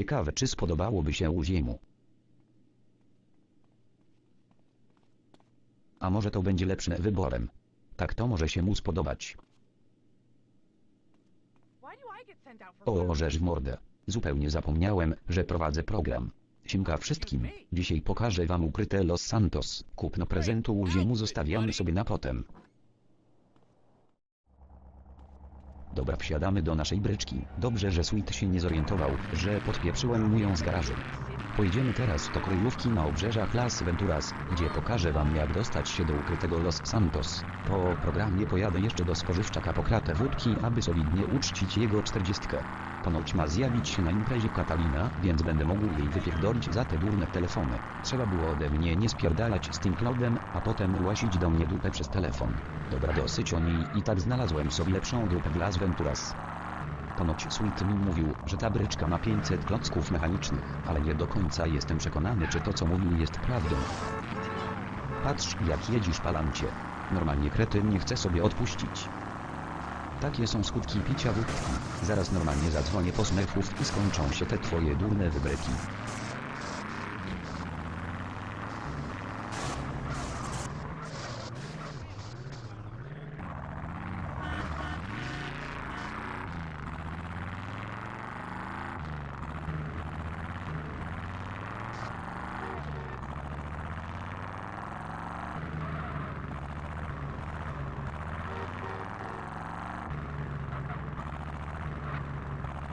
Ciekawe czy spodobałoby się Uziemu. A może to będzie lepszym wyborem. Tak to może się mu spodobać. O, rzeź w mordę. Zupełnie zapomniałem, że prowadzę program. Siemka wszystkim. Dzisiaj pokażę wam ukryte Los Santos. Kupno prezentu Uziemu zostawiamy sobie na potem. Dobra, wsiadamy do naszej bryczki. Dobrze, że Sweet się nie zorientował, że podpieprzyłem mu ją z garażu. Pojedziemy teraz do kryjówki na obrzeżach Las Venturas, gdzie pokażę wam jak dostać się do ukrytego Los Santos. Po programie pojadę jeszcze do spożywczaka po kratę wódki, aby solidnie uczcić jego czterdziestkę. Ponoć ma zjawić się na imprezie Katalina, więc będę mógł jej wypierdolić za te durne telefony. Trzeba było ode mnie nie spierdalać z tym Cloudem, a potem łasić do mnie dupę przez telefon. Dobra dosyć o niej i tak znalazłem sobie lepszą dupę w Las Venturas. Ponoć Sweet mi mówił, że ta bryczka ma 500 klocków mechanicznych, ale nie do końca jestem przekonany czy to co mówił jest prawdą. Patrz jak jedzisz palancie. Normalnie kretyn nie chce sobie odpuścić. Takie są skutki picia wódki. Zaraz normalnie zadzwonię po smurfów i skończą się te twoje durne wybryki.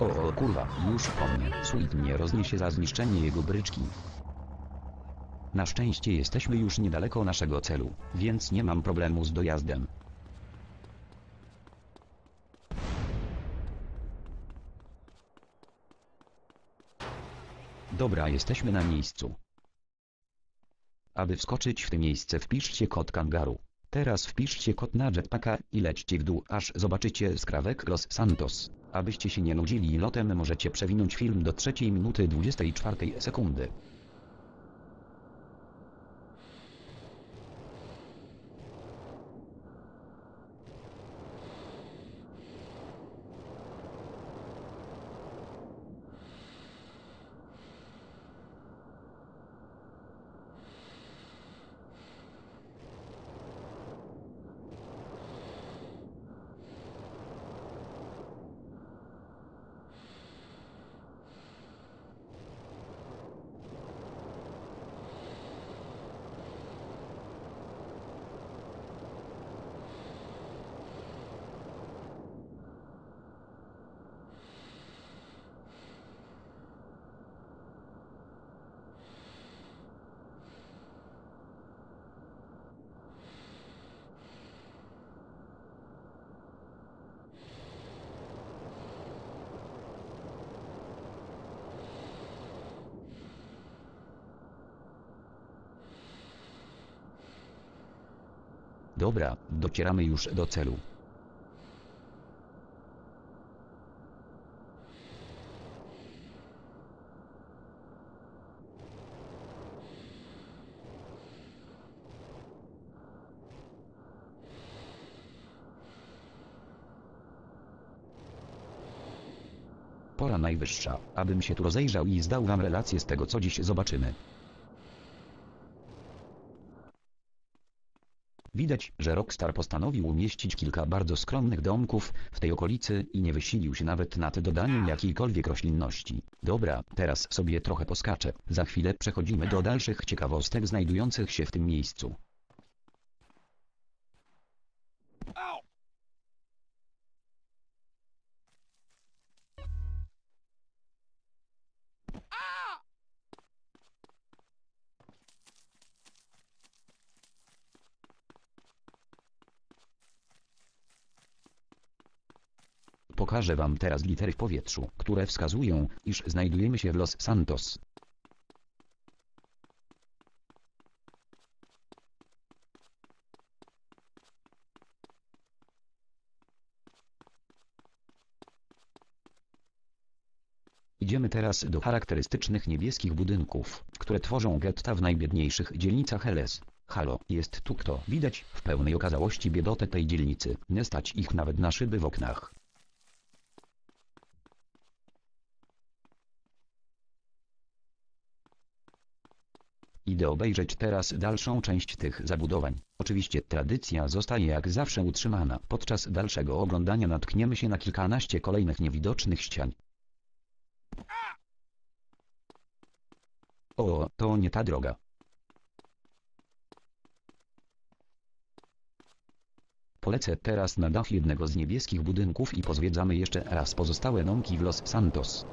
O, o kurwa, już po mnie. Sweet mnie rozniesie za zniszczenie jego bryczki. Na szczęście jesteśmy już niedaleko naszego celu, więc nie mam problemu z dojazdem. Dobra, jesteśmy na miejscu. Aby wskoczyć w to miejsce wpiszcie kod kangaru. Teraz wpiszcie kod na jetpacka i lećcie w dół aż zobaczycie skrawek Los Santos. Abyście się nie nudzili lotem możecie przewinąć film do 3 minuty 24 sekundy. Dobra, docieramy już do celu. Pora najwyższa, abym się tu rozejrzał i zdał wam relację z tego co dziś zobaczymy. Widać, że Rockstar postanowił umieścić kilka bardzo skromnych domków w tej okolicy i nie wysilił się nawet nad dodaniem jakiejkolwiek roślinności. Dobra, teraz sobie trochę poskaczę. Za chwilę przechodzimy do dalszych ciekawostek znajdujących się w tym miejscu. Pokażę wam teraz litery w powietrzu, które wskazują, iż znajdujemy się w Los Santos. Idziemy teraz do charakterystycznych niebieskich budynków, które tworzą getta w najbiedniejszych dzielnicach LS. Halo, jest tu kto? Widać w pełnej okazałości biedotę tej dzielnicy. Nie stać ich nawet na szyby w oknach. Idę obejrzeć teraz dalszą część tych zabudowań. Oczywiście tradycja zostaje jak zawsze utrzymana. Podczas dalszego oglądania natkniemy się na kilkanaście kolejnych niewidocznych ścian. O, to nie ta droga. Polecę teraz na dach jednego z niebieskich budynków i pozwiedzamy jeszcze raz pozostałe domki w Los Santos.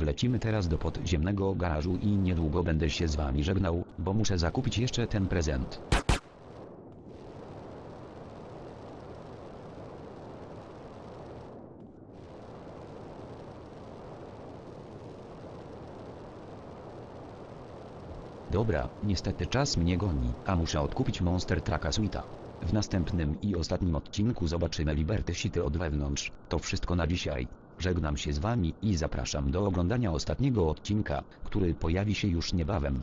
Wlecimy teraz do podziemnego garażu i niedługo będę się z wami żegnał, bo muszę zakupić jeszcze ten prezent. Dobra, niestety czas mnie goni, a muszę odkupić Monster Trucka Suita. W następnym i ostatnim odcinku zobaczymy Liberty City od wewnątrz. To wszystko na dzisiaj. Żegnam się z wami i zapraszam do oglądania ostatniego odcinka, który pojawi się już niebawem.